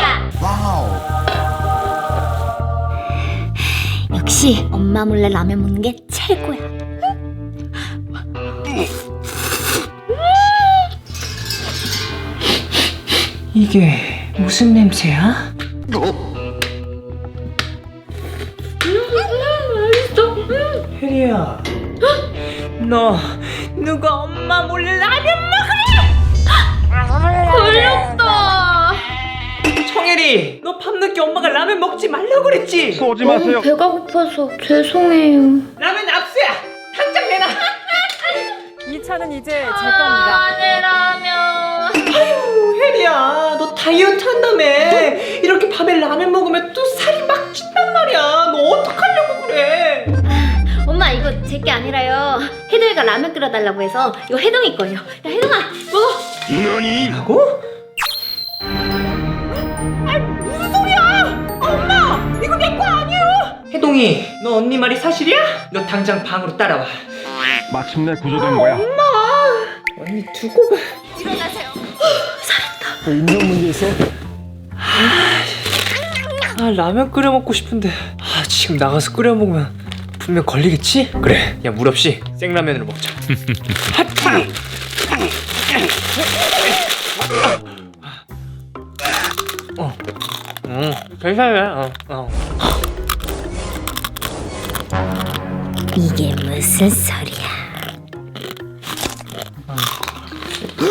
하겠습니다. 역시 엄마 몰래 라면 먹는 게 최고야. 이게 무슨 냄새야? 혜리야 너 누가 엄마 몰래 라면 걸렸다. 청혜리 너 밤늦게 엄마가 라면 먹지 말라고 그랬지 쏘지 마세요. 배가 고파서 죄송해요. 라면 압수야 당장 내놔 이 차는 이제 제 겁니다. 내 라면. 혜리야 너 다이어트 한다며 이렇게 밤에 라면 먹으면 또 살이 막 찐단 말이야 너 어떡하려고 그래 엄마 이거 제 게 아니라요. 혜동이가 라면 끓여달라고 해서 이거 혜동이 거예요. 야 혜동아 먹어. 너니? 하 혜동이 너 언니 말이 사실이야? 너 당장 방으로 따라와 마침내 구조된 거야. 언니 두고 가 아 라면 끓여 먹고 싶은데 아 지금 나가서 끓여 먹으면 분명 걸리겠지? 그래 야 물 없이 생라면으로 먹자 핫파! 어, 음, 괜찮아. 어, 어. 이게 무슨 소리야?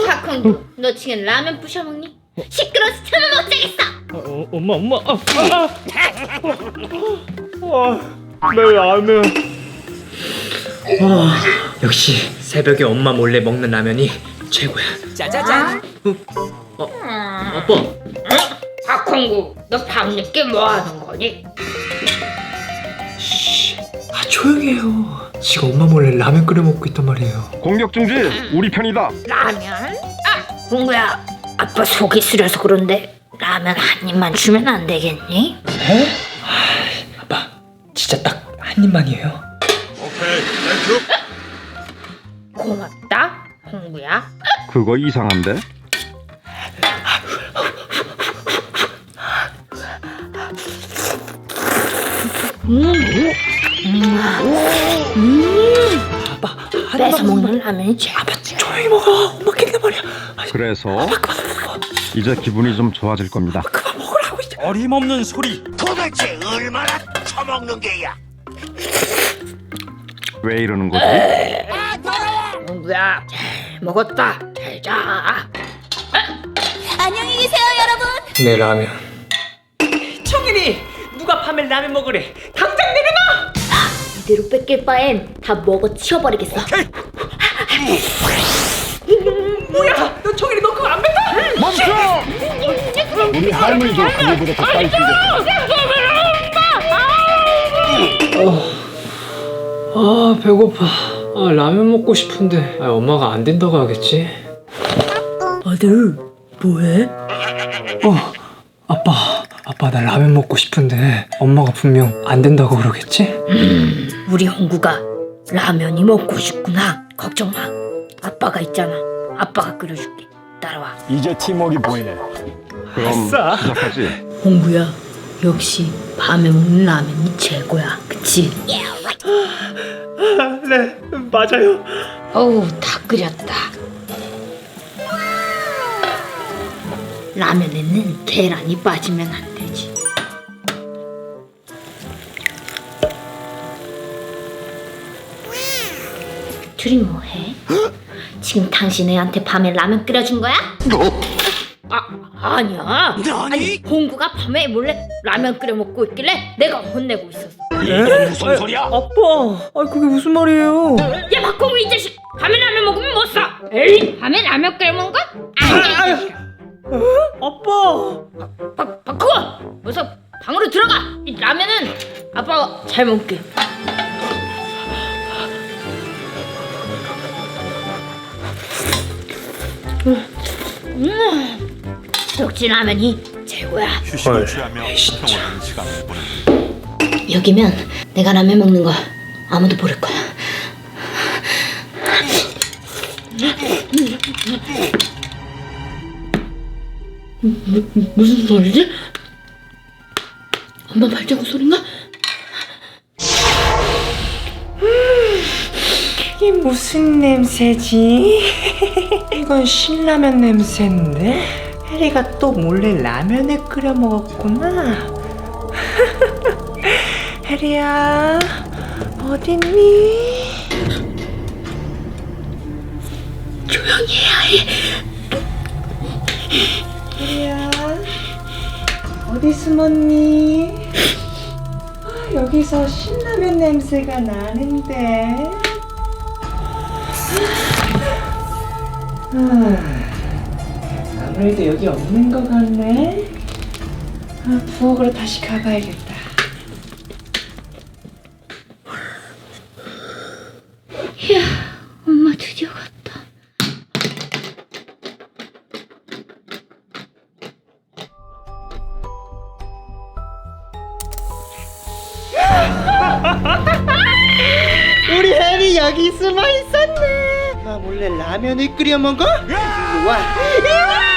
박홍구, 너 지금 라면 부셔 먹니? 시끄러워서 잠을 못 자겠어. 어, 엄마, 엄마, 아, 아, 아, 내 라면. 와, 역시 새벽에 엄마 몰래 먹는 라면이 최고야. 짜자잔. 어, 어, 아빠. 박홍구, 너 밤늦게 뭐 하는 거니? 조용히 해요. 지금 엄마 몰래 라면 끓여 먹고 있단 말이에요. 공격 중지. 우리 편이다. 라면? 아, 홍구야, 아빠 속이 쓰려서 그런데 라면 한 입만 주면 안 되겠니? 에? 아, 아빠, 진짜 딱 한 입만이에요. 고맙다, 홍구야. 그거 이상한데? 아빠, 한 뺏어 입만 먹는 라면이. 아빠 조용히 먹어. 엄마 깼단 말이야. 아, 그래서 그만 먹어. 이제 기분이 좀 좋아질 겁니다. 그만 먹으라고 이제. 어림없는 소리 도대체 얼마나 처먹는 게야? 왜 이러는 거지? 잘 먹었다. 잘 자. 안녕히 계세요, 여러분. 내 라면. 청일이 누가 밤에 라면 먹으래? 당장 내려놔. 이대로 뺏길 바엔 다 먹어 치워버리겠어. 뭐야? 너 청일이 너 그거 안 뱉어? 멈춰! 우리 할머니도 그거보다 더 빨리 뛰겠다. 아 배고파. 아 라면 먹고 싶은데 아, 엄마가 안 된다고 하겠지? 아들 뭐해? 어 아빠 아빠 나 라면 먹고 싶은데 엄마가 분명 안 된다고 그러겠지? 우리 홍구가 라면이 먹고 싶구나. 걱정 마. 아빠가 있잖아. 아빠가 끓여줄게. 따라와. 이제 팀워크 보이네 그럼 아싸. 시작하지. 홍구야, 역시 밤에 먹는 라면이 최고야. 그치? 네 맞아요. 어우, 다 끓였다. 라면에는 계란이 빠지면 안 되지. 둘이 뭐해? 지금 당신 애한테 밤에 라면 끓여준 거야? 아, 아니야. 아니, 공구가 밤에 몰래 라면 끓여 먹고 있길래 내가 혼내고 있었어. 이게 무슨 소리야 아빠 아 그게 무슨 말이에요? 야, 박공우 이 자식! 밤에 라면 먹으면 못 사! 에이, 밤에 라면 끓여 먹은 거? 아니, 이 자식아. 아빠 박, 박공우! 어서 방으로 들어가! 이 라면은 아빠가 잘 먹게. 음, 역시 라면이 최고야. 휴식을 취하며. 평온한 시간을 보내 여기면 내가 라면 먹는 거 아무도 모를 거야. 무슨 소리지? 엄마 발자국 소린가? 이게 무슨 냄새지? 이건 신라면 냄새인데? 해리가 또 몰래 라면을 끓여 먹었구나. 해리야, 어딨니? 조용히 해야 해. 해리야, 어디 숨었니? 아, 여기서 신라면 냄새가 나는데. 아, 아무래도 여기 없는 것 같네. 아, 부엌으로 다시 가봐야겠다. 엄마 드디어 갔다. 우리 해리 여기 숨어 있었네. 나 몰래 라면을 끓여 먹어? 와.